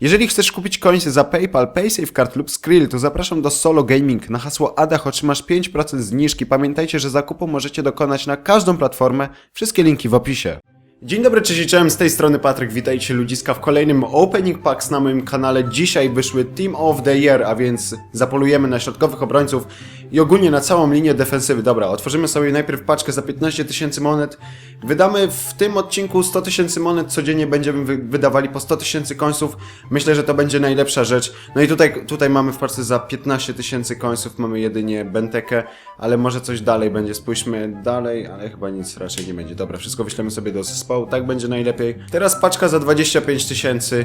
Jeżeli chcesz kupić końce za PayPal, PaySafeCard lub Skrill, to zapraszam do Solo Gaming. Na hasło ADAH otrzymasz 5% zniżki. Pamiętajcie, że zakupu możecie dokonać na każdą platformę. Wszystkie linki w opisie. Dzień dobry, cześć cześć, z tej strony Patryk, witajcie ludziska w kolejnym Opening Packs na moim kanale. Dzisiaj wyszły Team of the Year, a więc zapolujemy na środkowych obrońców i ogólnie na całą linię defensywy. Dobra, otworzymy sobie najpierw paczkę za 15 tysięcy monet. Wydamy w tym odcinku 100 tysięcy monet, codziennie będziemy wy wydawali po 100 tysięcy końców. Myślę, że to będzie najlepsza rzecz. No i tutaj, tutaj mamy w paczce za 15 tysięcy końców, mamy jedynie Bentekę, ale może coś dalej będzie. Spójrzmy dalej, ale chyba nic raczej nie będzie. Dobra, wszystko wyślemy sobie do zespołu, tak będzie najlepiej. Teraz paczka za 25 tysięcy.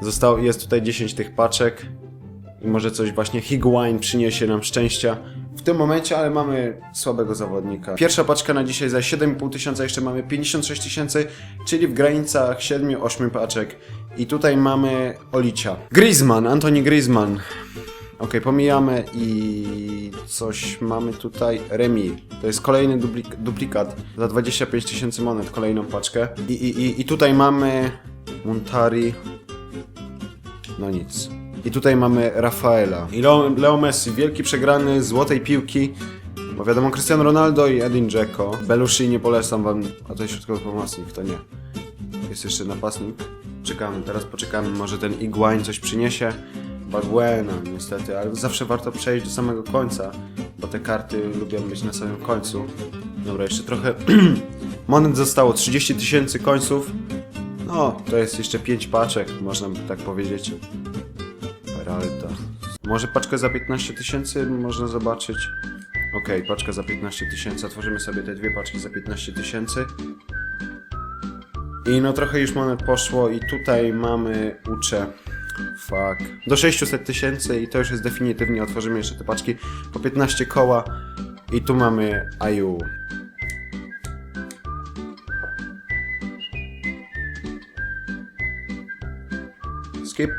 Zostało, jest tutaj 10 tych paczek. I może coś właśnie Higuain przyniesie nam szczęścia w tym momencie, ale mamy słabego zawodnika. Pierwsza paczka na dzisiaj za 7,5 tysiąca, jeszcze mamy 56 tysięcy, czyli w granicach 7-8 paczek. I tutaj mamy Olicia. Griezmann, Antoni Griezmann. Ok, pomijamy i coś mamy tutaj. Remi. To jest kolejny duplik duplikat za 25 tysięcy monet, kolejną paczkę. I, i, i, I tutaj mamy Montari. No nic. I tutaj mamy Rafaela. I Leo, Leo Messi, wielki przegrany złotej piłki. Bo wiadomo, Cristiano Ronaldo i Edin Dzeko. Belushi nie polecam wam, a to jest środkowy pomocnik, to nie. Jest jeszcze napastnik. Czekamy, teraz poczekamy, może ten Iguain coś przyniesie. Baguena, niestety, ale zawsze warto przejść do samego końca, bo te karty lubią być na samym końcu. Dobra, jeszcze trochę monet zostało, 30 tysięcy końców. No, to jest jeszcze 5 paczek, można by tak powiedzieć. Peralta. Może paczkę za 15 tysięcy można zobaczyć. Okej, paczka za 15 tysięcy. Otworzymy sobie te dwie paczki za 15 tysięcy. I no trochę już monet poszło i tutaj mamy ucze. Fuck. Do 600 tysięcy i to już jest definitywnie. Otworzymy jeszcze te paczki po 15 koła. I tu mamy IU. Skip.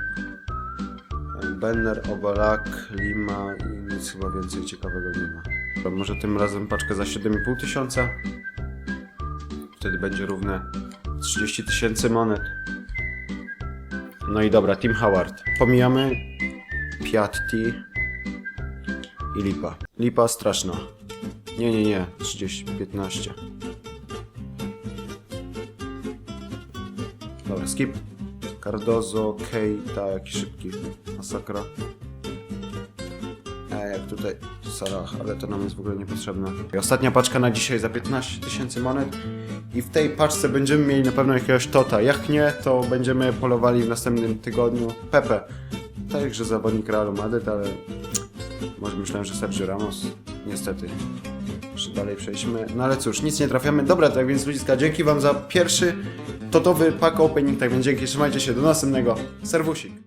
Benner, Obalak, Lima i nic chyba więcej ciekawego nie ma. To może tym razem paczkę za 7,5 tysiąca. Wtedy będzie równe 30 tysięcy monet. No i dobra, Tim Howard. Pomijamy Piatti i Lipa. Lipa straszna. Nie, nie, nie. 30, 15. Dobra, skip. Cardozo, Keita, jakiś szybki. Masakra. E, jak tutaj Salah, ale to nam jest w ogóle niepotrzebne. I ostatnia paczka na dzisiaj za 15 tysięcy monet. I w tej paczce będziemy mieli na pewno jakiegoś Tota. Jak nie, to będziemy polowali w następnym tygodniu Pepe. Także zawodnik Realu Madryt, ale może myślałem, że Sergio Ramos. Niestety. Jeszcze dalej przejdźmy. No ale cóż, nic nie trafiamy. Dobra, tak więc ludziska, dzięki wam za pierwszy totowy pack opening. Tak więc dzięki, trzymajcie się, do następnego. Serwusik.